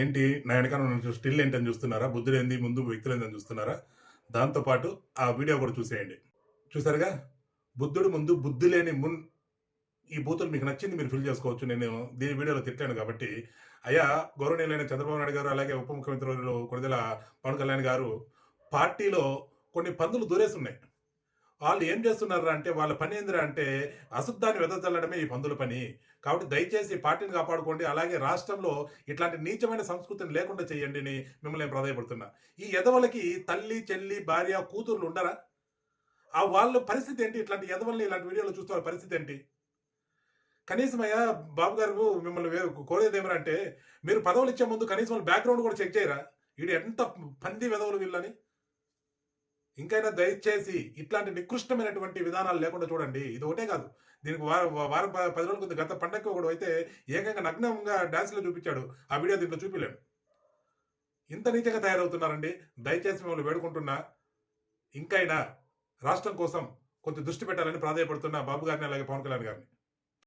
ఏంటి నా వెనకాల స్టిల్ ఏంటని చూస్తున్నారా? బుద్ధుడు ఏంది ముందు వ్యక్తులు ఏంటని చూస్తున్నారా దాంతోపాటు ఆ వీడియో కూడా చూసేయండి. చూసారుగా? బుద్ధుడు ముందు బుద్ధి లేని మున్ ఈ బూతులు మీకు నచ్చింది మీరు ఫిల్ చేసుకోవచ్చు. నేను దీని వీడియోలో తిట్టాను కాబట్టి. అయ్యా గౌరవనీయులైన చంద్రబాబు నాయుడు గారు అలాగే ఉప ముఖ్యమంత్రి వర్యులు పవన్ కళ్యాణ్ గారు పార్టీలో కొన్ని పందులు దూరేస్తున్నాయి వాళ్ళు ఏం చేస్తున్నారు అంటే వాళ్ళ పని ఏందిరా అంటే అశుద్ధాన్ని వెదజల్లడమే ఈ పందుల పని. కాబట్టి దయచేసి పార్టీని కాపాడుకోండి. అలాగే రాష్ట్రంలో ఇట్లాంటి నీచమైన సంస్కృతిని లేకుండా చేయండి అని మిమ్మల్ని ప్రాధాయపడుతున్నా ఈ ఎదవలకి తల్లి చెల్లి భార్య కూతుర్లు ఉండరా? ఆ వాళ్ళ పరిస్థితి ఏంటి? ఇట్లాంటి ఎదవల్ని ఇలాంటి వీడియోలు చూస్తే వాళ్ళ పరిస్థితి ఏంటి? కనీసం అయ్యా బాబు గారు మిమ్మల్ని వే- కోరేది ఏమరంటే మీరు పదవులు ఇచ్చే ముందు కనీసం వాళ్ళ బ్యాక్గ్రౌండ్ కూడా చెక్ చేయరా? వీడు ఎంత పంది వెదవులు వీళ్ళని? ఇంకైనా దయచేసి ఇట్లాంటి నికృష్టమైనటువంటి విధానాలు లేకుండా చూడండి. ఇది ఒకటే కాదు. దీనికి వారం వారం ప- పది రోజుల కొద్ది గత పండగకి ఒకడు అయితే ఏకంగా నగ్నంగా డాన్స్లో చూపించాడు. ఆ వీడియో దీంట్లో చూపిలేడు ఇంత నీచంగా తయారవుతున్నారండి. దయచేసి మిమ్మల్ని వేడుకుంటున్నా. ఇంకైనా రాష్ట్రం కోసం కొంచెం దృష్టి పెట్టాలని ప్రాధాయపడుతున్న బాబు గారిని అలాగే పవన్ కళ్యాణ్ గారిని.